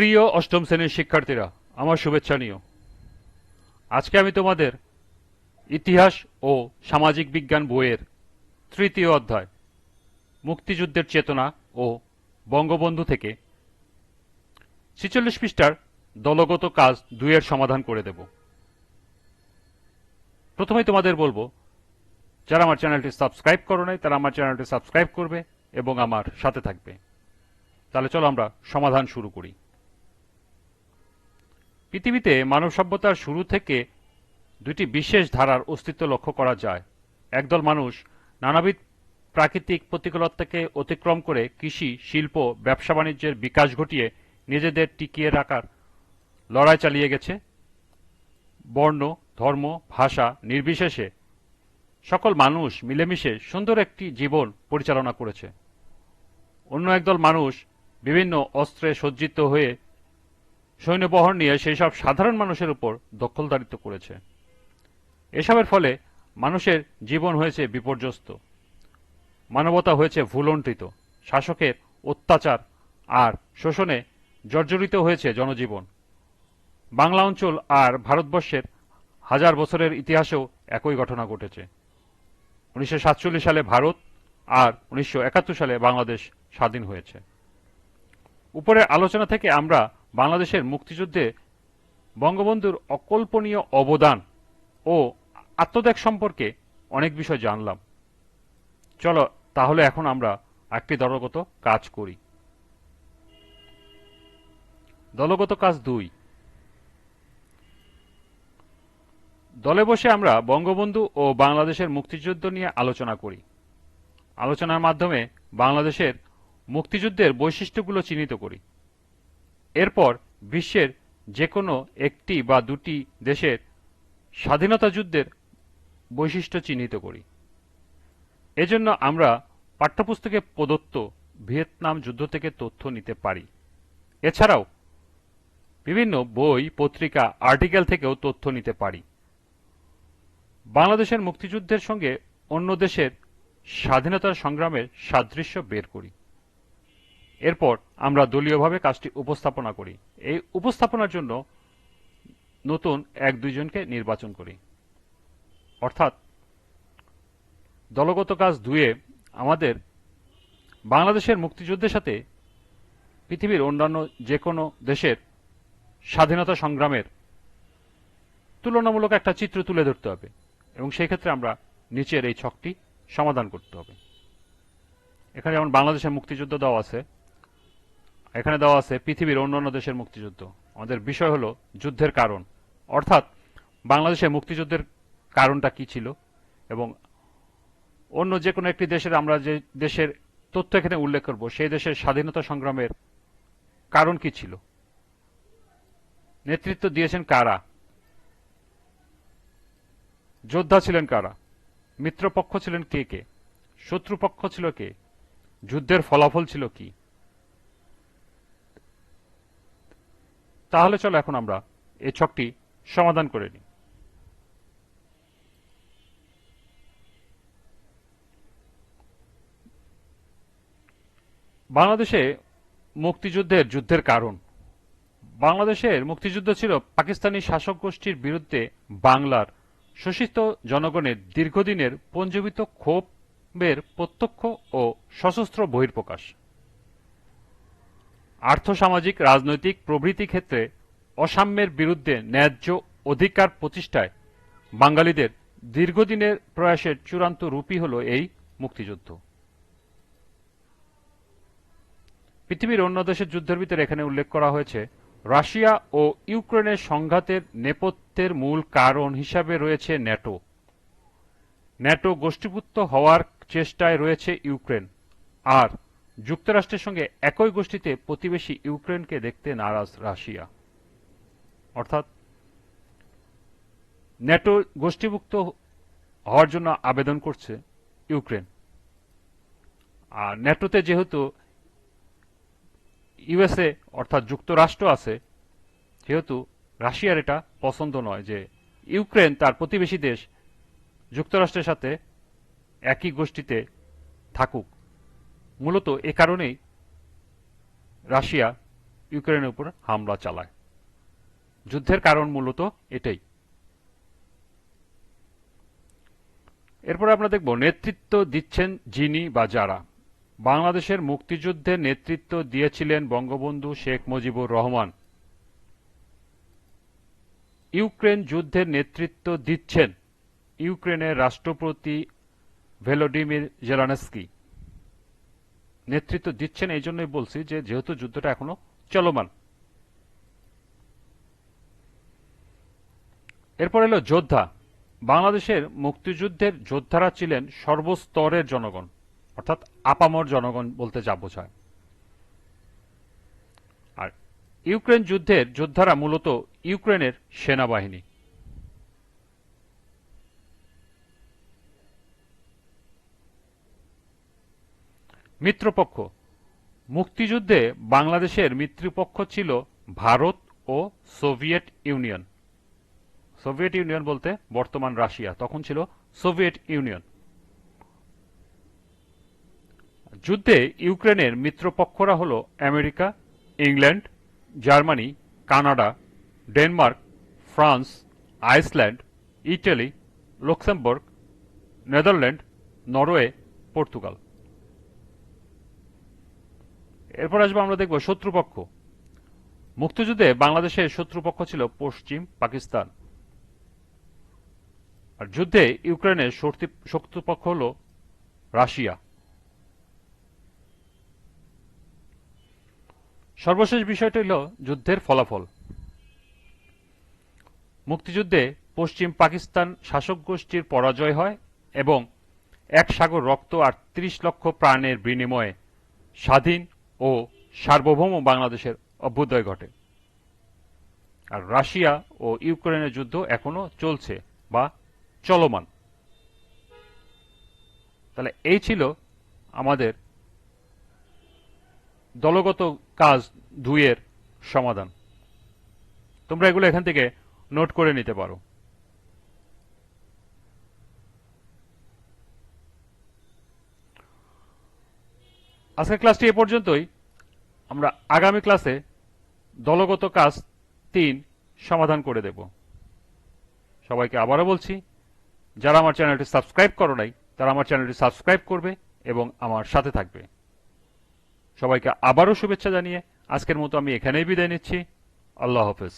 প্রিয় অষ্টম শ্রেণির শিক্ষার্থীরা, আমার শুভেচ্ছা নিও। আজকে আমি তোমাদের ইতিহাস ও সামাজিক বিজ্ঞান বইয়ের তৃতীয় অধ্যায়, মুক্তিযুদ্ধের চেতনা ও বঙ্গবন্ধু থেকে ছিচল্লিশ পৃষ্ঠার দলগত কাজ দুইয়ের সমাধান করে দেব। প্রথমেই তোমাদের বলব, যারা আমার চ্যানেলটি সাবস্ক্রাইব করো নাই, তারা আমার চ্যানেলটি সাবস্ক্রাইব করবে এবং আমার সাথে থাকবে। তাহলে চলো আমরা সমাধান শুরু করি। পৃথিবীতে মানব সভ্যতার শুরু থেকে দুটি বিশেষ ধারার অস্তিত্ব লক্ষ্য করা যায়। একদল মানুষ নানাবিধ প্রাকৃতিক প্রতিকূলতাকে অতিক্রম করে কৃষি, শিল্প, ব্যবসা বাণিজ্যের বিকাশ ঘটিয়ে নিজেদের টিকিয়ে রাখার লড়াই চালিয়ে গেছে। বর্ণ, ধর্ম, ভাষা নির্বিশেষে সকল মানুষ মিলেমিশে সুন্দর একটি জীবন পরিচালনা করেছে। অন্য একদল মানুষ বিভিন্ন অস্ত্রে সজ্জিত হয়ে সৈন্যবহর নিয়ে সেই সব সাধারণ মানুষের উপর দখলদারিত্ব করেছে। এসবের ফলে মানুষের জীবন হয়েছে বিপর্যস্ত। মানবতা হয়েছে ভুলণ্ঠিত। শাসকের অত্যাচার আর শোষণে জর্জরিত হয়েছে জনজীবন। বাংলা অঞ্চল আর ভারতবর্ষের হাজার বছরের ইতিহাসেও একই ঘটনা ঘটেছে। উনিশশো সাতচল্লিশ সালে ভারত আর উনিশশো একাত্তর সালে বাংলাদেশ স্বাধীন হয়েছে। উপরের আলোচনা থেকে আমরা বাংলাদেশের মুক্তিযুদ্ধে বঙ্গবন্ধুর অকল্পনীয় অবদান ও আত্মত্যাগ সম্পর্কে অনেক বিষয় জানলাম। চলো, তাহলে এখন আমরা একটি দলগত কাজ করি। দলগত কাজ দুই। দলে বসে আমরা বঙ্গবন্ধু ও বাংলাদেশের মুক্তিযুদ্ধ নিয়ে আলোচনা করি। আলোচনার মাধ্যমে বাংলাদেশের মুক্তিযুদ্ধের বৈশিষ্ট্যগুলো চিহ্নিত করি। এরপর বিশ্বের যে কোনো একটি বা দুটি দেশের স্বাধীনতা যুদ্ধের বৈশিষ্ট্য চিহ্নিত করি। এজন্য আমরা পাঠ্যপুস্তকে প্রদত্ত ভিয়েতনাম যুদ্ধ থেকে তথ্য নিতে পারি। এছাড়াও বিভিন্ন বই, পত্রিকা, আর্টিকেল থেকেও তথ্য নিতে পারি। বাংলাদেশের মুক্তিযুদ্ধের সঙ্গে অন্য দেশের স্বাধীনতা সংগ্রামের সাদৃশ্য বের করি। এরপর আমরা দলীয়ভাবে কাজটি উপস্থাপনা করি। এই উপস্থাপনার জন্য নতুন এক দুইজনকে নির্বাচন করি। অর্থাৎ দলগত কাজ দুয়ে আমাদের বাংলাদেশের মুক্তিযুদ্ধের সাথে পৃথিবীর অন্যান্য যে কোনো দেশের স্বাধীনতা সংগ্রামের তুলনামূলক একটা চিত্র তুলে ধরতে হবে এবং সেই ক্ষেত্রে আমরা নিচের এই ছকটি সমাধান করতে হবে। এখানে যেমন বাংলাদেশের মুক্তিযুদ্ধ দেওয়া আছে এখানে দেওয়া আছে পৃথিবীর অন্যান্য দেশের মুক্তিযুদ্ধ। আমাদের বিষয় হলো যুদ্ধের কারণ। অর্থাৎ বাংলাদেশের মুক্তিযুদ্ধের কারণটা কি ছিল? এবং অন্য যে কোনো একটি দেশের আমরা যে দেশের তথ্য এখানে উল্লেখ করব, সেই দেশের স্বাধীনতা সংগ্রামের কারণ কি ছিল? নেতৃত্ব দিয়েছেন কারা? যোদ্ধা ছিলেন কারা? মিত্রপক্ষ ছিলেন কে কে? শত্রুপক্ষ ছিল কে? যুদ্ধের ফলাফল ছিল কি? তাহলে চলো এখন আমরা এই ছকটি সমাধান করে নিই। বাংলাদেশে মুক্তিযুদ্ধের যুদ্ধের কারণ। বাংলাদেশের মুক্তিযুদ্ধ ছিল পাকিস্তানি শাসক গোষ্ঠীর বিরুদ্ধে বাংলার শোষিত জনগণের দীর্ঘদিনের পঞ্জীবিত ক্ষোভের প্রত্যক্ষ ও সশস্ত্র বহির্প্রকাশ আর্থসামাজিক, রাজনৈতিক প্রভৃতি ক্ষেত্রে অসাম্যের বিরুদ্ধে ন্যায্য অধিকার প্রতিষ্ঠায় বাঙালিদের দীর্ঘদিনের প্রয়াসের চূড়ান্ত রূপই হল এই মুক্তিযুদ্ধ। পৃথিবীর অন্য দেশের যুদ্ধের ভিতরে এখানে উল্লেখ করা হয়েছে, রাশিয়া ও ইউক্রেনের সংঘাতের নেপথ্যের মূল কারণ হিসাবে রয়েছে ন্যাটো। ন্যাটো গোষ্ঠীভুক্ত হওয়ার চেষ্টায় রয়েছে ইউক্রেন। আর যুক্তরাষ্ট্রের সঙ্গে একই গোষ্ঠীতে প্রতিবেশী ইউক্রেনকে দেখতে নারাজ রাশিয়া। অর্থাৎ ন্যাটো গোষ্ঠীভুক্ত হওয়ার জন্য আবেদন করছে ইউক্রেন। আর ন্যাটোতে যেহেতু ইউএসএ, অর্থাৎ যুক্তরাষ্ট্র আছে যেহেতু রাশিয়ার এটা পছন্দ নয় যে ইউক্রেন তার প্রতিবেশী দেশ যুক্তরাষ্ট্রের সাথে একই গোষ্ঠীতে থাকুক। মূলত এ কারণেই রাশিয়া ইউক্রেনের উপর হামলা চালায়। যুদ্ধের কারণ মূলত এটাই। এরপরে আমরা দেখব নেতৃত্ব দিচ্ছেন যিনি বা যারা। বাংলাদেশের মুক্তিযুদ্ধে নেতৃত্ব দিয়েছিলেন বঙ্গবন্ধু শেখ মুজিবুর রহমান। ইউক্রেন যুদ্ধের নেতৃত্ব দিচ্ছেন ইউক্রেনের রাষ্ট্রপতি ভেলোডিমির জেলানস্কি। নেতৃত্ব দিচ্ছেন, এই জন্যই বলছি যে যেহেতু যুদ্ধটা এখনও চলমান। এরপর এলো যোদ্ধা। বাংলাদেশের মুক্তিযুদ্ধের যোদ্ধারা ছিলেন সর্বস্তরের জনগণ, অর্থাৎ আপামর জনগণ বলতে যা বোঝায়। আর ইউক্রেন যুদ্ধের যোদ্ধারা মূলত ইউক্রেনের সেনাবাহিনী। মিত্রপক্ষ। মুক্তিযুদ্ধে বাংলাদেশের মিত্রপক্ষ ছিল ভারত ও সোভিয়েট ইউনিয়ন। সোভিয়েট ইউনিয়ন বলতে বর্তমান রাশিয়া, তখন ছিল সোভিয়েট ইউনিয়ন। যুদ্ধে ইউক্রেনের মিত্রপক্ষরা হল America, England, Germany, Canada, Denmark, France, Iceland, Italy, Luxembourg, Netherland, Norway, Portugal. এরপর আসব আমরা দেখব শত্রুপক্ষ। মুক্তিযুদ্ধে বাংলাদেশের শত্রুপক্ষ ছিল পশ্চিম পাকিস্তান। আর যুদ্ধে ইউক্রেনের শত্রুপক্ষ হল রাশিয়া। সর্বশেষ বিষয়টি হল যুদ্ধের ফলাফল। মুক্তিযুদ্ধে পশ্চিম পাকিস্তান শাসক গোষ্ঠীর পরাজয় হয় এবং এক সাগর রক্ত আর ত্রিশ লক্ষ প্রাণের বিনিময়ে স্বাধীন ও সার্বভৌম বাংলাদেশের অভ্যুদয় ঘটে। আর রাশিয়া ও ইউক্রেনের যুদ্ধ এখনও চলছে বা চলমান। তাহলে এই ছিল আমাদের দলগত কাজ দুইয়ের সমাধান। তোমরা এগুলো এখান থেকে নোট করে নিতে পারো। আজকের ক্লাসটি এ পর্যন্তই। আমরা আগামী ক্লাসে দলগত কাজ তিন সমাধান করে দেব। সবাইকে আবারও বলছি, যারা আমার চ্যানেলটি সাবস্ক্রাইব করো নাই, তারা আমার চ্যানেলটি সাবস্ক্রাইব করবে এবং আমার সাথে থাকবে। সবাইকে আবারও শুভেচ্ছা জানিয়ে আজকের মতো আমি এখানেই বিদায় নিচ্ছি। আল্লাহ হাফেজ।